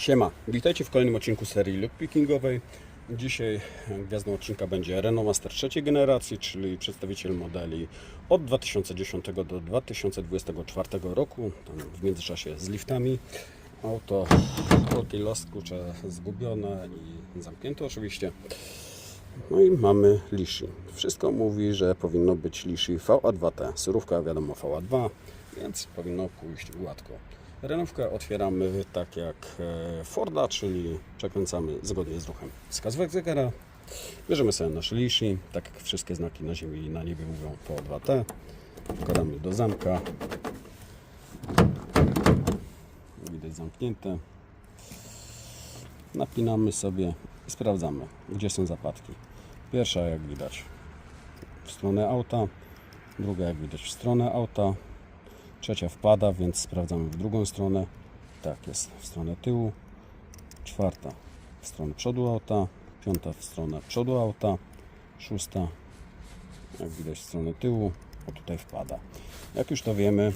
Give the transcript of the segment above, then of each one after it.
Siema, witajcie w kolejnym odcinku serii Look Pickingowej. Dzisiaj gwiazdą odcinka będzie Renault Master trzeciej generacji, czyli przedstawiciel modeli od 2010 do 2024 roku. W międzyczasie z liftami. Auto Polki Lost, klucze zgubione i zamknięte oczywiście. No i mamy Lishi. Wszystko mówi, że powinno być Lishi VA2T. Surówka wiadomo VA2, więc powinno pójść gładko. Renówkę otwieramy tak jak e, Forda, czyli przekręcamy zgodnie z ruchem wskazówek zegara. Bierzemy sobie nasz Lishi, tak jak wszystkie znaki na ziemi i na niebie mówią VA2T. Wkładamy do zamka. Widać zamknięte. Napinamy sobie i sprawdzamy, gdzie są zapadki. Pierwsza, jak widać, w stronę auta, druga, jak widać, w stronę auta, trzecia wpada, więc sprawdzamy w drugą stronę. Tak jest, w stronę tyłu, czwarta w stronę przodu auta, piąta w stronę przodu auta, szósta, jak widać, w stronę tyłu, o tutaj wpada. Jak już to wiemy,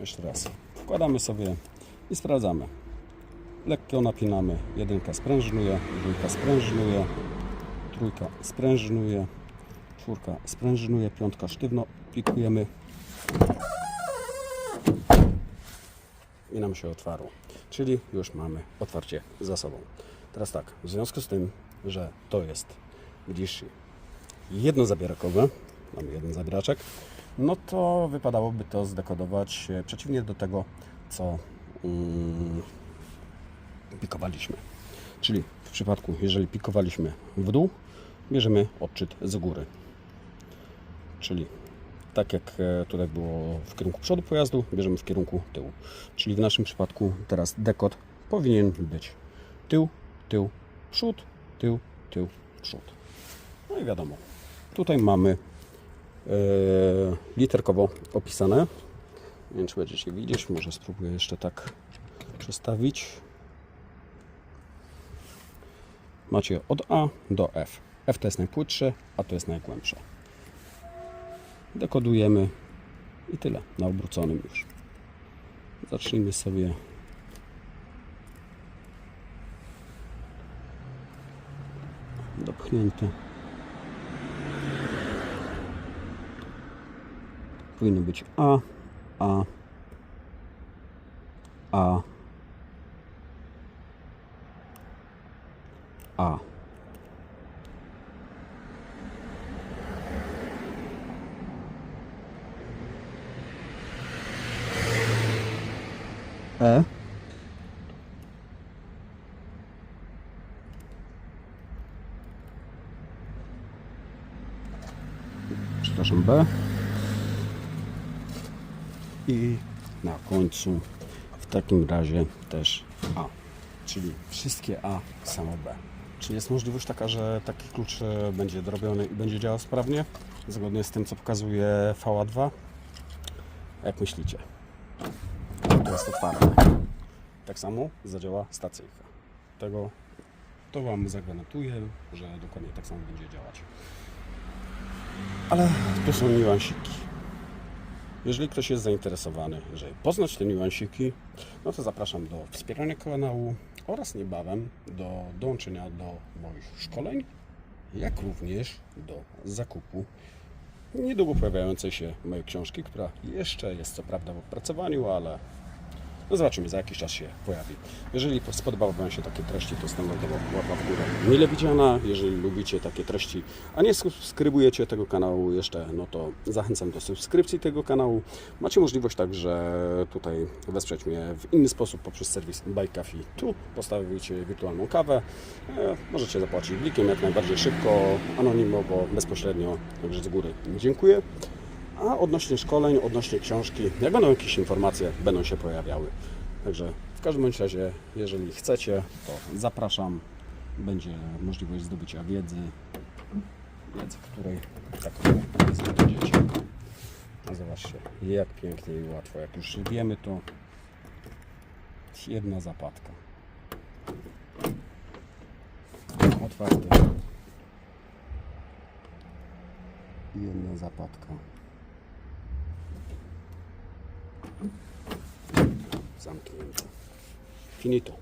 jeszcze raz, wkładamy sobie i sprawdzamy. Lekko napinamy. Jedynka sprężynuje, dwójka sprężynuje, trójka sprężynuje, czwórka sprężynuje, piątka sztywno pikujemy i nam się otwarło. Czyli już mamy otwarcie za sobą. Teraz tak, w związku z tym, że to jest Glishi jednozabierakowe, mamy jeden zabieraczek, no to wypadałoby to zdekodować e, przeciwnie do tego, co mm, pikowaliśmy. Czyli w przypadku, jeżeli pikowaliśmy w dół, bierzemy odczyt z góry. Czyli tak jak e, tutaj było w kierunku przodu pojazdu, bierzemy w kierunku tyłu. Czyli w naszym przypadku teraz dekod powinien być tył, tył, przód, tył, tył, przód. No i wiadomo, tutaj mamy e, literkowo opisane. Nie wiem, czy będziecie widzieć, może spróbuję jeszcze tak przestawić. Macie od A do F. F to jest najpłytsze, a to jest najgłębsze. Dekodujemy i tyle, na obróconym już. Zacznijmy sobie dopchnięte. Powinno być A, A, A, A. E. Przepraszam, B. I na końcu w takim razie też A. Czyli wszystkie A samo B. Czy jest możliwość taka, że taki klucz e, będzie dorobiony i będzie działał sprawnie? Zgodnie z tym, co pokazuje VA2? Jak myślicie? Jest otwarte. Tak samo zadziała stacyjka. Tego to Wam zagwarantuję, że dokładnie tak samo będzie działać. Ale tu są niuansiki. Jeżeli ktoś jest zainteresowany, żeby poznać te niuansiki, no to zapraszam do wspierania kanału oraz niebawem do dołączenia do moich szkoleń, jak również do zakupu niedługo pojawiającej się mojej książki, która jeszcze jest co prawda w opracowaniu, ale no zobaczymy, za jakiś czas się pojawi. Jeżeli spodobały Wam się takie treści, to standardowo łapa w górę mile widziana. Jeżeli lubicie takie treści, a nie subskrybujecie tego kanału jeszcze, no to zachęcam do subskrypcji tego kanału. Macie możliwość także tutaj wesprzeć mnie w inny sposób poprzez serwis Buy Coffee. Tu postawicie wirtualną kawę. E, możecie zapłacić blikiem jak najbardziej szybko, anonimowo, bezpośrednio. Także z góry dziękuję. A odnośnie szkoleń, odnośnie książki, jak będą jakieś informacje, będą się pojawiały. Także w każdym razie, jeżeli chcecie, to zapraszam. Będzie możliwość zdobycia wiedzy, wiedzy, której tak nie zdobędziecie. A zobaczcie, jak pięknie i łatwo. Jak już wiemy, to jedna zapadka. Otwarte. I jedna zapadka. Zamknięte. Finito.